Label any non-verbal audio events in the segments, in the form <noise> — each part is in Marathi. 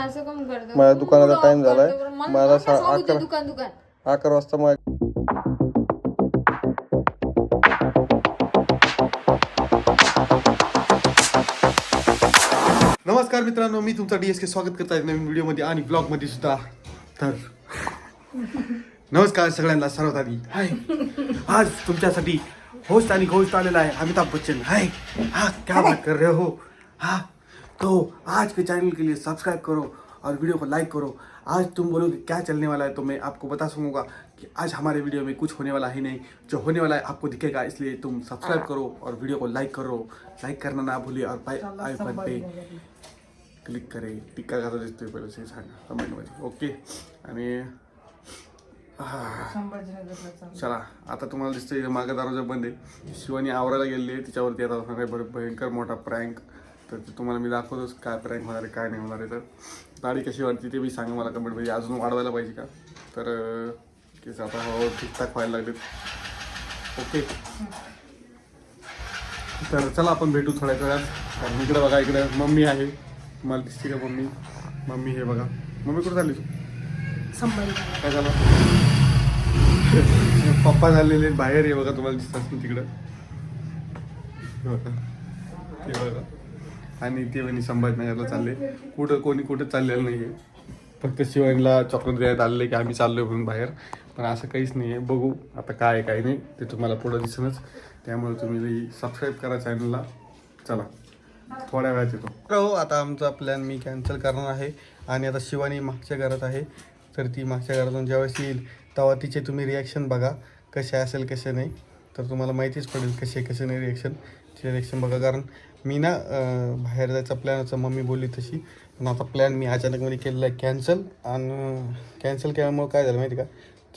असं कम करतो माझ्या दुकानाचा Mood झालाय. मला सा- अकरा- दुकान दुकान? अकरा वाजता नमस्कार मित्रांनो मी तुमचा डीएस के स्वागत करत आहे नवीन व्हिडिओमध्ये आणि ब्लॉगमध्ये सुद्धा. तर नमस्कार सगळ्यांना सर्वात आधी. हाय. आज तुमच्यासाठी होस्ट आणि घोस्ट आलेला आहे अमिताभ बच्चन. हाय. हा क्या बात कर रहे हो? हाँ. तो आज के चैनल के लिए सब्सक्राइब करो और वीडियो को लाइक करो। आज तुम बोलोगे क्या चलने वाला है? तो मैं आपको बता सकूंगा कि आज हमारे वीडियो में कुछ होने वाला ही नहीं। जो होने वाला है आपको दिखेगा इसलिए तुम सब्सक्राइब करो और वीडियो को लाइक करो। लाइक करना ना भूलिए और आईफोन पे क्लिक करे। टिक्का कसा दिसतोय पहिलं ते सांगा कमेंटमध्ये ओके आणि. चला आता तुम्हाला दिसतंय मागं दरवाजा बंद। आहे शिवानी आवरायला गेलेली आहे तिच्यावरती आता भयंकर मोठा प्रँक तर ते तुम्हाला मी दाखवतोच काय प्रँक होणार आहे काय नाही होणार आहे तर. दाढी कशी वाटते ते मी सांगा मला कमेंटमध्ये अजून वाढवायला पाहिजे का? तर केस आता हळूहळू ठीकठाक व्हायला लागलेत. ओके. तर चला आपण भेटू थोड्या वेळात. कारण इकडे बघा इकडे मम्मी आहे. मला दिसते का मम्मी? मम्मी हे बघा. मम्मी कुठं तू? काय झालं? <laughs> पप्पा झालेले बाहेर आहे बघा तुम्हाला दिसत असेल तिकडं हे बघा. आणि ते म्हणे संभाजीनगरला चालले. कुठं कोणी कुठं चाललेलं नाही आहे फक्त शिवानीला चॉकलेट द्यायला आलेलं आहे की आम्ही चाललोय म्हणून बाहेर. पण असं काहीच नाही आहे बघू आता काय आहे काय नाही. ते तुम्हाला पुढं दिसूनच. त्यामुळे तुम्ही सबस्क्राईब करा चॅनलला चला. थोड्या वेळात येतो. हो आता आमचा प्लॅन मी कॅन्सल करणार आहे. आणि आता शिवानी मागच्या घरात आहे. तर ती मागच्या घरातून ज्यावेळेस येईल. तेव्हा तिचे तुम्ही रिॲक्शन बघा. कसे असेल कसे नाही. तर तुम्हाला माहितीच पडेल कसे कसे नाही रिॲक्शन सिलेक्शन बघा कारण मी ना बाहेर जायचा प्लॅन होता मम्मी बोलली तशी. पण आता प्लॅन मी अचानकमध्ये केलेला आहे कॅन्सल आणि कॅन्सल केल्यामुळं काय झालं माहिती का?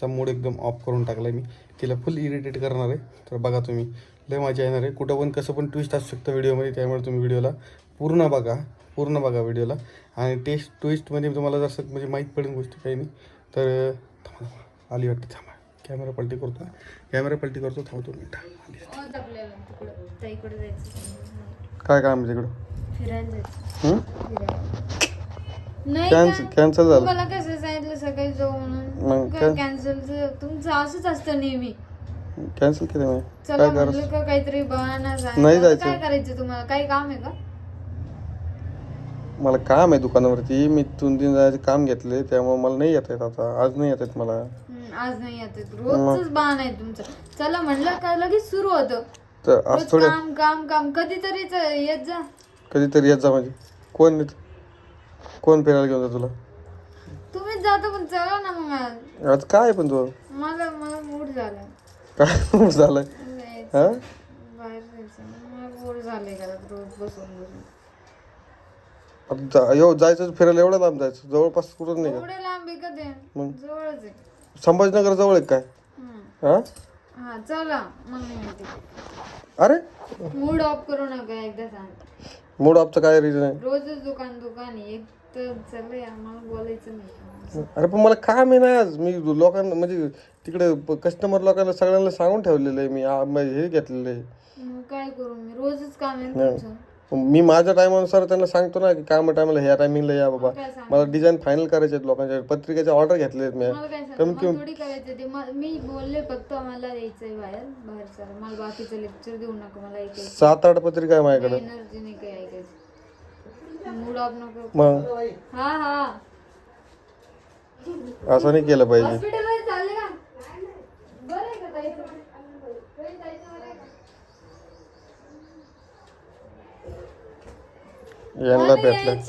चा मूड एकदम ऑफ करून टाकला मी. तिला फुल इरिटेट करणार आहे. तर बघा तुम्ही. लय मजा येणार आहे. कुठं पण कसं पण ट्विस्ट असू शकतं व्हिडिओमध्ये त्यामुळे तुम्ही व्हिडिओला पूर्ण बघा. पूर्ण बघा व्हिडिओला. आणि टेस्ट ट्विस्टमध्ये तुम्हाला जसं म्हणजे माहीत पडेल गोष्टी काही नाही. तर आली वाटते थांबा. कॅमेरा पलटी करतो कॅमेरा पलटी करतो थांबतो मिनटं. काय काम आहे तिकडं? कॅन्सल? कॅन्सल झालं. तुम्हाला कसं सांगितलं सकाळी जाऊ म्हणून? काय? कॅन्सलचं तुमचं असंच असतं नेहमी. कॅन्सल केलं काय काहीतरी सांगा. नाही जायचं. काय करायचं तुम्हाला? काही काम आहे का? मला काम आहे दुकानावरती. मी दोन तीन जायचे काम घेतले त्यामुळे मला नाही येत आहेत आता. आज नाही येत आहेत मला. हम्म, आज नाही येत रोजच बहाणा आहे तुमचं. चला म्हणलं का लगेच सुरू होतं? तर आज रोज थोडे काम काम काम. कधीतरीच येत जा. कधीतरी येत जा म्हणजे. कोण कोण फिरायला घेऊन जा तुला? तुम्हीच जातो पण चला ना मग आज. आज काय आहे पण तू? मला मला मूड झाला काय झालंय? जायचं. हा? बाहेर जायचं. मला बोर झालंय घरात रोज बसून बसून. आता जा- जायचं फिरायला एवढं लांब जायचं. जवळपास कुठं नाही का एवढे लांब आहे का ते? मग? जवळच आहे. संभाजीनगर जवळ आहे काय? हम्म. हा? हा चला म्हणते अरे? मूड ऑफ करू नका एकदा सांग. मूड ऑफचं काय रिझन आहे? रोजच दुकान दुकान आहे. एक तर चाललंय आम्हाला बोलायचं नाही. अरे पण मला काम आहे ना आज. मी लोकांना म्हणजे तिकडे कस्टमर लोकांना सगळ्यांना सांगून ठेवलेलं आहे मी. आ- हे घेतलेलं आहे. मग काय करू मी? रोजच काम आहे ना तुमचं? मी माझ्या टायमानुसार त्यांना सांगतो ना की काम टायमाला ह्या टायमिंगला या बाबा. काय सांग मला डिझाईन फायनल करायचे आहेत लोकांच्या पत्रिकेच्या ऑर्डर घेतले आहेत मी. मला काय सांग कमी मला थोडी करायचं ते म- मी बोलले फक्त मला यायचंय बाहेर बाहेर चला मला बाकीचं लेक्चर देऊ नका मला ऐकायचं सात आठ पत्रिका आहे माझ्याकडे. एनर्जी नाही काय ऐकायचं? मूड ऑफ नको. मग? हा हा. असं नाही केलं पाहिजे. हॉस्पिटलमध्ये चालले का? बरं आहे का ताई? ताई, ताईचं बरं आहे का? यांना भेटलं.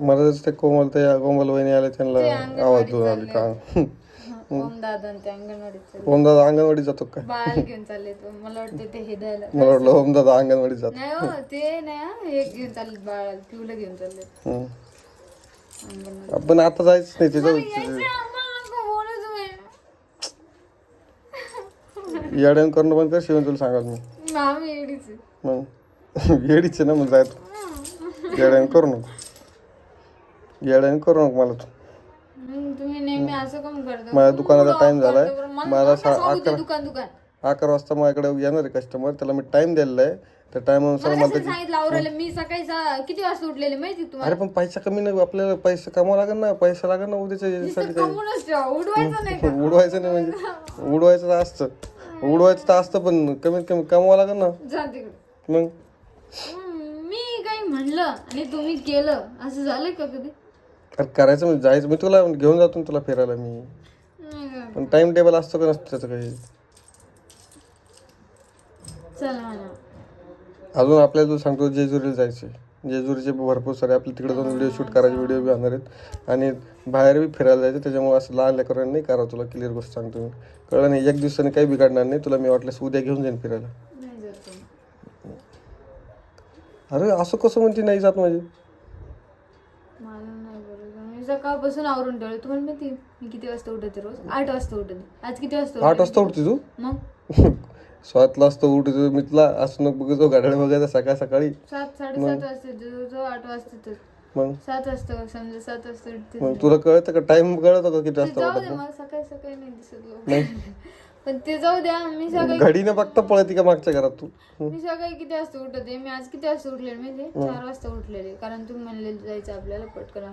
मला ते कोमल ते कोमल वहिनी आले त्यांना आवाज देऊन आले का? ओम दादा आणि ते अंगणवाडीत चालले. ओम दादा अंगणवाडीत जातो काय बाळ घेऊन चालले तो. मला वाटतं ते हे द्यायला. मला वाटलं ओम दादा अंगणवाडीत जातो. नाही हो ते नाही हा, हे घेऊन चालले बाळ पिऊला घेऊन चालले. हम्म. अंगणवाडी आपण आता जायचं नाही तिथं येड्यान करणं पण कर शिवून तुला सांगाल मी? एडीच. मग? <laughs> येडीच ना मग जायतो येड्यान करू नको. येड्यान करू नको मला तू. मग तुम्ही नेहमी असं कम करता. माझ्या दुकानाचा time off झालाय. सा- ते अकरा- दुकान दुकान. अकरा वाजता माझ्याकडे येणार आहे कस्टमर त्याला मी टाइम दिलेला आहे. त्या टायमानुसार मला मला कसं त्याची सांगितलं आवरायला मी सकाळी सा- किती वाजता उठलेले माहिती का तुम्हाला? अरे पण पैसा कमी नाही आपल्याला पैसा कमावा लागेल ना. पैसा लागेल ना उद्याच्या याच्यासाठी ठेवा. उडवायचं नाही का? उडवायचं नाही म्हणजे. उडवायचं तर असतं. उडवायचं तर असतं पण कमीत कमी कमवा लागेल ना. जा तिकडे. मग? म्हणलं आणि तुम्ही केलं. असं झालं का कधी? अरे करायचं म्हणजे जायचं. मी तुला घेऊन जातो ना तुला फिरायला मी? पण टाइम टेबल असतो का नसतं त्याचं काही? चला म्हणा. अजून आपल्याला तू सांगतो जेजुरीला जायचं जेजुरीचे भरपूर सारे आपले तिकडे जाऊन व्हिडिओ शूट करायचे व्हिडिओ बी आणणार आहेत. आणि बाहेर बी फिरायला जायचं त्याच्यामुळे असं लहान लेकरांनी नाही करा तुला क्लिअर गोष्ट सांगतो मी. कळलं नाही एक दिवसाने काही बिघडणार नाही. तुला मी वाटल्यास उद्या घेऊन जाईन फिरायला नाही जात तुम्ही. अरे असं कसं म्हणते नाही जात माझी? मला नाही मी सकाळपासून आवरून ठेवलं तुम्हाला माहिती मी किती वाजता उठते रोज? आठ वाजता उठते. आज किती वाजता आठ? वाजता उठते तू? मग? <laughs> सातला वाजता उठतो मी तुला असं नको बघतो गाड्या बघायचा सकाळ सकाळी. सात साडेसात वाजता जवळजवळ आठ वाजता मग? सात वाजता समजा सात वाजता उठते मग तुला कळतं का? टाइम कळतो का किती वाजता जाऊ दे उठत? मला सकाळी सकाळी नाही दिसत. <laughs> पण ते जाऊ द्या मी सकाळी घडीनं बघता पळती का मागच्या घरात तू? मी सकाळी किती वाजता उठते? मी आज किती वाजता उठले माहिती चार वाजता उठलेले. कारण तुम्ही म्हणले जायचं आपल्याला पटकन.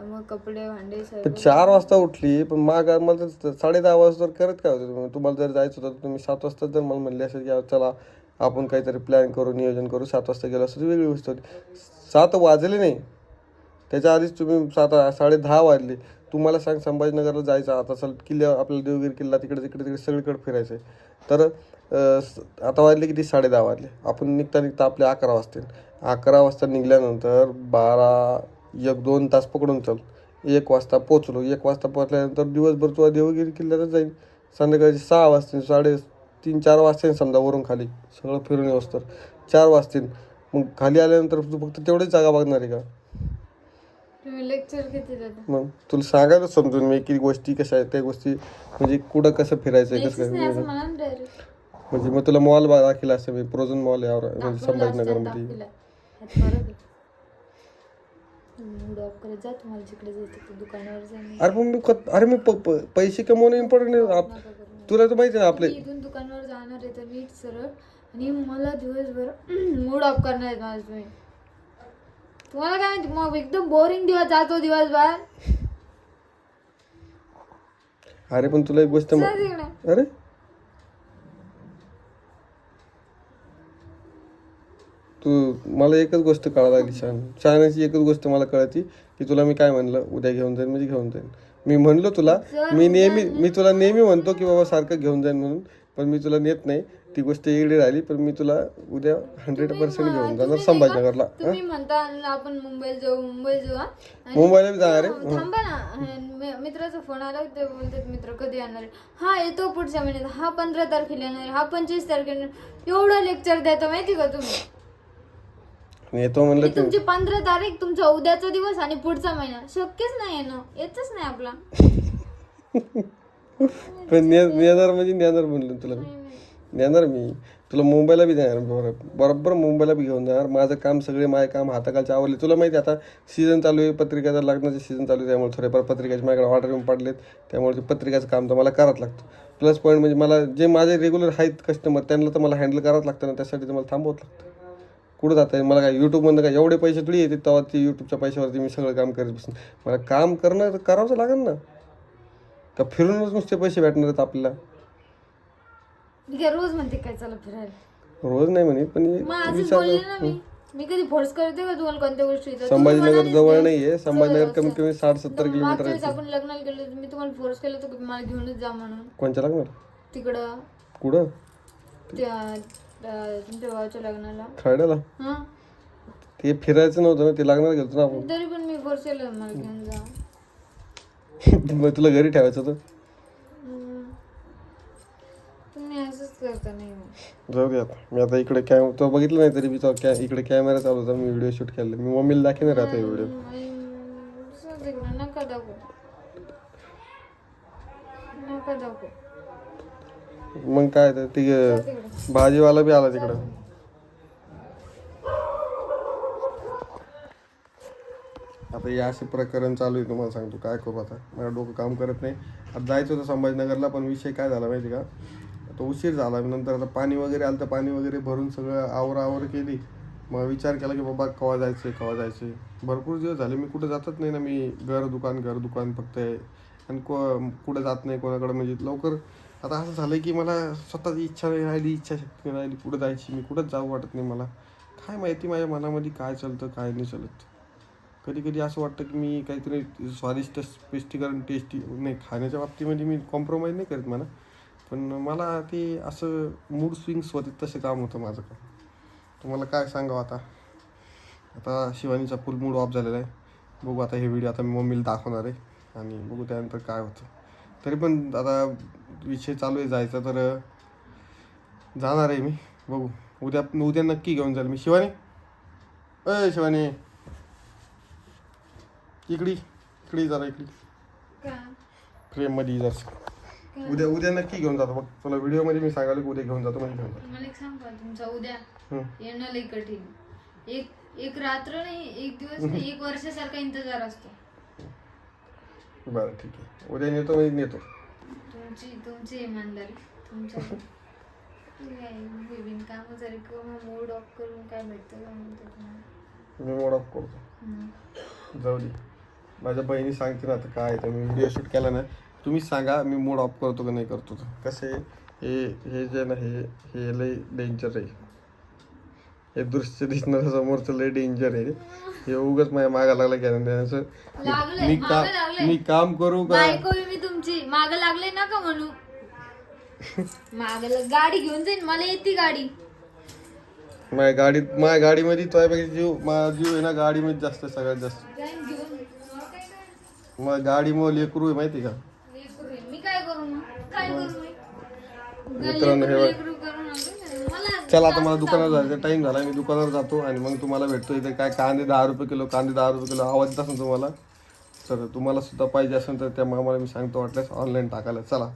मग कपडे भांडे पण सगळं चार वाजता उठली पण माग मला तर साडे दहा वाजता करत काय होतं तुम्ही? तुम्हाला जर जायचं होतं तर तुम्ही सात वाजता जर मला म्हणले असेल की "आ, चला आपण काहीतरी प्लॅन करू नियोजन करू सात वाजता गेलो असं वेगळी गोष्ट होती. सात वाजले नाही. त्याच्या आधीच तुम्ही सात साडे दहा वाजले. तुम्हाला सांग संभाजीनगरला जायचं आता असं किल्ल्या आपल्याला देवगिरी किल्ला तिकडे तिकडे तिकडे सगळीकडे फिरायचं आहे तर आता वाजले किती? साडे दहा वाजले. आपण निघता निघता आपले अकरा वाजतील. अकरा वाजता निघाल्यानंतर बारा एक दोन तास पकडून चल. एक वाजता पोचलो एक वाजता पोचल्यानंतर दिवसभर तुला देवगिरी किल्ल्यातच जाईल संध्याकाळचे सहा वाजतील साडे तीन चार वाजतील समजा वरून खाली. सगळं फिरून येऊस तर. चार वाजतील. मग खाली आल्यानंतर तू फक्त तेवढीच जागा बघणार आहे का? तुम्ही लेक्चर मग तुला सांगायला समजून मी की गोष्टी कशा आहेत त्या गोष्टी म्हणजे कुठं कसं फिरायचं आहे कसं काय असं म्हणा डायरेक्ट म्हणजे मग तुला मॉल दाखिला असं मी प्रोझन मॉल यावर म्हणजे संभाजीनगरमध्ये मूड ऑफ करत जा तुम्हाला जिकडे जायचं ते दुकानावर जाईन अरे पण मी कत- अरे मी प- प- पैसे कमवणं इम्पॉर्टंट आहे आप- तुला तर माहिती आहे ना आपले मी इथून दुकानावर जाणार आहे तर नीट सरळ. आणि मला दिवसभर <clears throat> मूड ऑफ करणार आहेत माझं तुम्ही. तुम्हाला काय माहिती मग एकदम बोरिंग दिवस जातो दिवसभर. अरे पण तुला एक गोष्ट मा- जा तिकडे. अरे? तू मला एकच गोष्ट कळायला लागली छान छानची एकच गोष्ट मला कळती की तुला मी काय म्हणलं उद्या घेऊन जाईन म्हणजे घेऊन जाईन. मी म्हणलो तुला मी नेहमी मी तुला नेहमी म्हणतो की बाबा सारखं घेऊन जाईन म्हणून पण मी तुला नेत नाही. ती गोष्ट इकडे राहिली पण मी तुला उद्या हंड्रेड पर्सेंट घेऊन जाणार संभाजीनगरला तुम्ही म्हणता आपण मुंबईला जाऊ मुंबईला जाऊ हा? आणि- मुंबईला बी जाणार आहे? थांबा ना. मित्राचा फोन आला ते बोलतात मित्र कधी येणार? आहे? हा येतो पुढच्या महिन्यात. हा पंधरा तारखेला येणार आहे, हा पंचवीस तारखेला येणार आहे. एवढं लेक्चर देतो माहिती का तुम्ही? आणि येतो म्हणलं तुमची पंधरा तारीख तुमचा उद्याचा दिवस आणि पुढचा महिना. शक्यच नाही येणं. येतच नाही आपला. <laughs> पण ने- नेणार म्हणजे नेणार म्हणलं तुला मी. देणार मी. तुला मुंबईला बी जाणार बरोबर बरोबर मुंबईला बी घेऊन जाणार. माझं काम सगळे माझे काम हाताखालच्या आवडले तुला माहिती आता सीझन चालू आहे पत्रिकाचा लग्नाचं सीझन चालू आहे त्यामुळे थोडेफार पत्रिकाचे माझ्याकडे ऑर्डर येऊन पडलेत. त्यामुळे ते पत्रिकाचं काम तर मला करावं लागतं. प्लस पॉईंट म्हणजे मला जे माझे रेग्युलर आहेत कस्टमर त्यांना तर मला हँडल करावंच लागतं ना त्यासाठी तर मला थांबवत लागतं. कुठं जाता येईल? मला काय यूट्यूबमधनं काय एवढे पैसे थोडी येते तेव्हा ते यूट्यूबच्या पैशावरती मी सगळं काम करत बसून. मला काम करणं तर करावंच लागेल ना. का फिरूनच नुसते पैसे भेटणार आहेत आपल्याला. मी काय रोज म्हणते काय चला फिरायला? रोज नाही म्हणे पण मग आजच विचार बोलले ना मी. मी कधी फोर्स करते का तुम्हाला कोणत्या गोष्टीचा संभाजीनगर जवळ नाहीये संभाजीनगर कमीत कमी साठ सत्तर किलोमीटर मागच्या आहे वेळेस आपण लग्नाला गेलो मी तुम्हाला फोर्स केलं की मला घेऊनच जा म्हणून. कोणच्या लागणार तिकडं. कुठं? त्या तुमच्या भावाच्या लग्नाला. खरड्याला हा. ते फिरायचं नव्हतं ना ते लागणार गेलो ना तरी पण मी फोर्स केलं मला घेऊन जा. आपण <laughs> मग तुला घरी ठेवायचं होतं? करता नाही मग. जाऊ दे आता. मी आता इकडे कॅम तो बघितलं नाही तरी मी तो कॅ इकडे कॅमेरा चालू होता मी व्हिडिओ शूट केला. मी मम्मीला दाखवणार आता व्हिडिओ तिकडं नका दाखवू. नका दाखवू. मग काय तर ते भाजीवाला बी आला तिकडं. आता हे असे प्रकरण चालू आहे तुम्हाला सांगतो. काय करू आता. मला डोकं काम करत नाही. आता जायचं होतं संभाजीनगरला पण विषय काय झाला माहिती का? आता उशीर झाला. नंतर आता पाणी वगैरे आलं तर पाणी वगैरे भरून सगळं आवर आवर केली. मग विचार केला की बाबा कवा जायचं कवा जायचं भरपूर दिवस झाले. मी कुठं जातच नाही ना. मी घर दुकान घर दुकान फक्त आहे आणि को कुठं जात नाही कोणाकडं. म्हणजे लवकर आता असं झालं की मला स्वतःची इच्छा नाही राहिली इच्छाशक्ती नाही राहिली. कुठं जायची? मी कुठंच जाऊ वाटत नाही मला. काय माहिती माझ्या मनामध्ये काय चालतं काय नाही चालत. कधी कधी असं वाटतं की मी काहीतरी स्वादिष्ट स्पष्टीकरण टेस्टी नाही. खाण्याच्या बाबतीमध्ये मी कॉम्प्रोमाइज नाही करत मला. पण मला ते असं मूड स्विंग्स होते तसे काम होतं माझं काम तुम्हाला काय सांगावं आता? आता शिवानीचा फुल मूड ऑफ झालेला आहे. बघू आता हे व्हिडिओ आता मी मम्मीला दाखवणार आहे आणि बघू त्यानंतर काय होतं. तरी पण आता विषय चालू आहे जायचा तर जाणार आहे मी. बघू. उद्या उद्या नक्की घेऊन जाईल मी. शिवानी? अय शिवानी! इकडी इकडी जरा इकडी. फ्रेममध्ये जर उद्या उद्या नक्की घेऊन जातो. बघ तुला व्हिडिओमध्ये मी सांगायला की उद्या घेऊन जातो म्हणजे घेऊन जातो. मला एक सांग का तुमचा उद्या. येणं लई कठीण. एक एक रात्र नाही एक दिवस नाही एक वर्षासारखा इंतजार असतो. बरं ठीक आहे. उद्या नेतो म्हणजे नेतो. तुमची तुमची इमानदारी तुमच्या काम जरी करून मूड ऑफ करून काय भेटतं का म्हणतो तुम्हाला? मी मोड ऑफ करतो. जाऊ दे. माझ्या बहिणी सांगते ना आता काय तर मी व्हिडिओ शूट केला ना तुम्हीच सांगा मी मूड ऑफ करतो का नाही करतो कसं आहे हे हे जे ना हे हे लय डेंजर आहे. हे दृश्य दिसणारं समोरचं लय डेंजर आहे. हे उगाच माझ्या मागा लागला लागलंय, मी मागं का लागलंय. मी काम करू का? मी तुमची. माग लागले ना का म्हणू. माग गाडी घेऊन जाईन मला येते गाडी. माझ्या गाडीत माझ्या गाडीमध्ये तुझ्यापैकी जीव माझा जीव आहे ना गाडीमध्ये जास्त सगळ्यात जास्त. जाईन घेऊन. मला मग गाडीमुळे लेकरू आहे माहिती का लेकरू आहे. मी काय करू मग काय करू मी मित्रांनो, हे चला आता मला दुकानात जायचं टाइम झाला मी दुकानावर जातो आणि मग तुम्हाला भेटतो इथे. काय कांदे दहा रुपये किलो कांदे दहा रुपये किलो आवाज येत असेल तुम्हाला तर तुम्हाला सुद्धा पाहिजे असेल तर त्या मामाला मी सांगतो वाटल्यास ऑनलाईन टाकायला. चला.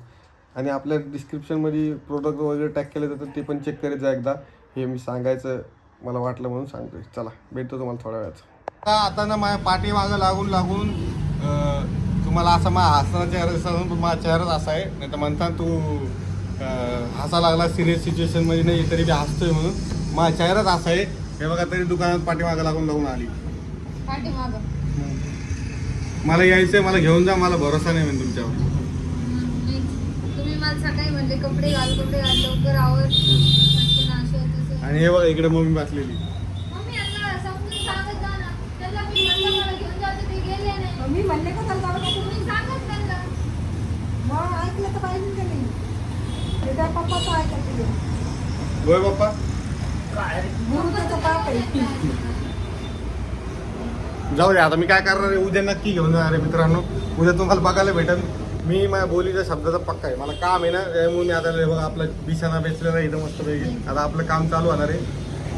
आणि आपल्या डिस्क्रिप्शनमध्ये प्रोडक्ट वगैरे टॅग केले जातात ते पण चेक करीत जा एकदा. हे मी सांगायचं मला वाटलं म्हणून सांगतोय. चला भेटतो तुम्हाला थोड्या वेळात. आता ना माझ्या पाठी मागं लागून लागून तुम्हाला असा माझा हसणारा चेहरा पण माझा चेहराच असा आहे. नाही तर म्हणता तू हसा लागला सिरियस सिच्युएशनमध्ये नाही तरी बी हसतोय म्हणून. माझा चेहराच असा आहे. हे बघा तरी दुकानात पाठीमागं लागून लागून आली. मला यायचंय मला घेऊन जा मला भरोसा नाही म्हणजे तुमच्यावर. तुम्ही मला सकाळी म्हणले कपडे घाल कपडे घाल लवकर आवर. पटकन असं तसं आणि हे बघा इकडे मम्मी बसलेली. मी म्हणलं मला घेऊन जातो ते गेले नाही. मी म्हणले का तुम्ही सांगत त्यांना मग ऐकलं तर पाहिजे का नाही ते काय पप्पाचं ऐकत तुझे होय बाप्पा जाऊ दे आता मी काय करणार आहे? उद्या नक्की घेऊन जाणार आहे मित्रांनो. उद्या तुम्हाला बघायला भेटेल. मी माझ्या बोलीच्या शब्दाचा पक्का आहे. मला काम आहे ना त्यामुळे मी आता बघा आपला बिछाना बेचलेला आहे इथं मस्त पैकी. आता आपलं काम चालू होणार आहे.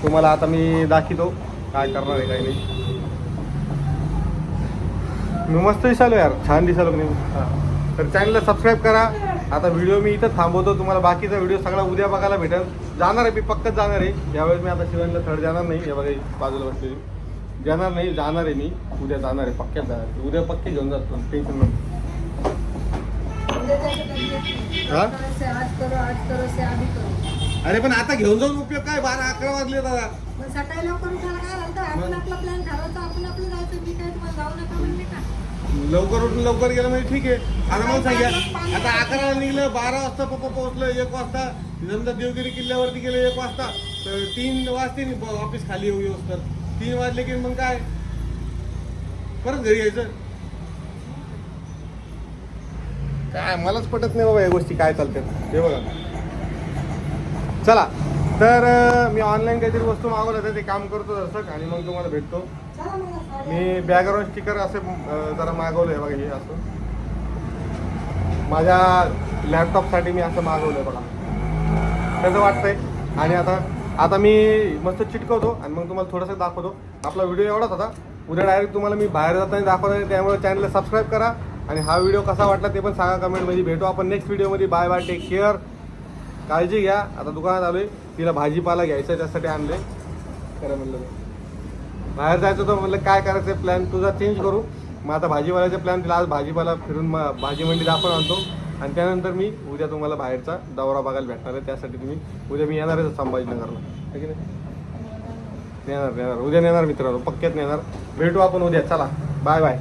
तुम्हाला आता मी दाखवतो काय करणार आहे काही नाही. मी मस्त दिसालो यार. छान दिसालो मी. तर चॅनलला सबस्क्राईब करा. आता व्हिडिओ मी इथं थांबवतो तुम्हाला बाकीचा व्हिडिओ सगळा उद्या बघायला भेटेल. जाणार आहे मी पक्कच जाणार आहे. यावेळेस मी आता शिवायला थर्ड जाणार नाही. हे बघा बाजूला बसलेली. जाणार नाही जाणार आहे मी. उद्या जाणार आहे पक्क्यात जाणार आहे. उद्या पक्के घेऊन जातो. टेन्शन नको. हा? अरे पण आता घेऊन जाऊन उपयोग काय? बारा अकरा वाजले दादा सकाळी लवकर उठायला काय आपण आपला प्लॅन ठरवतो आपण आपलं जायचं. मी काय तुम्हाला जाऊ नका म्हणले का? लवकर उठून लवकर गेलं म्हणजे ठीक आहे. आता मला सांगा आता अकराला निघलं बारा वाजता पप्पा पोहोचलं एक वाजता. नंतर देवगिरी किल्ल्यावरती गेलं एक वाजता. तर तीन वाजते ऑफिस खाली येऊ येऊस तर तीन वाजले की मग काय? परत घरी यायचं. काय मलाच पटत नाही बाबा या गोष्टी काय चालतात हे बघा. चला. तर मी ऑनलाईन काहीतरी वस्तू मागवलं होतं ते काम करतो जसं आणि मग तुम्हाला भेटतो. मी बॅकग्राऊंड स्टिकर असे जरा मागवलंय बघा हे असं. माझ्या लॅपटॉपसाठी मी असं मागवलंय बघा. कसं वाटतंय? आणि आता आता मी मस्त चिटकवतो आणि मग तुम्हाला थोडंसं दाखवतो. आपला व्हिडिओ एवढाच होता. उद्या डायरेक्ट तुम्हाला मी बाहेर जाताना दाखवणार आहे त्यामुळे चॅनलला सबस्क्राईब करा. आणि हा व्हिडिओ कसा वाटला ते पण सांगा कमेंटमध्ये भेटू आपण नेक्स्ट व्हिडिओमध्ये बाय बाय टेक केअर काळजी घ्या. आता दुकानात आलोय. तिला भाजीपाला घ्यायचा आहे, त्यासाठी आणले. खरं म्हणलं बाहेर जायचं तर म्हणलं काय करायचं प्लॅन तुझा चेंज करू. मग आता भाजीपाल्याचा प्लॅन तिला आज भाजीपाला फिरून मग भाजी मंडीत आपण आणतो. आणि त्यानंतर मी उद्या तुम्हाला बाहेरचा दौरा बघायला भेटणार आहे. त्यासाठी तुम्ही उद्या मी येणार आहे संभाजीनगरला. ठीक नाही? नेणार नेणार. उद्या नेणार मित्रांनो पक्क्यात नेणार. भेटू आपण उद्या. चला. Bye bye.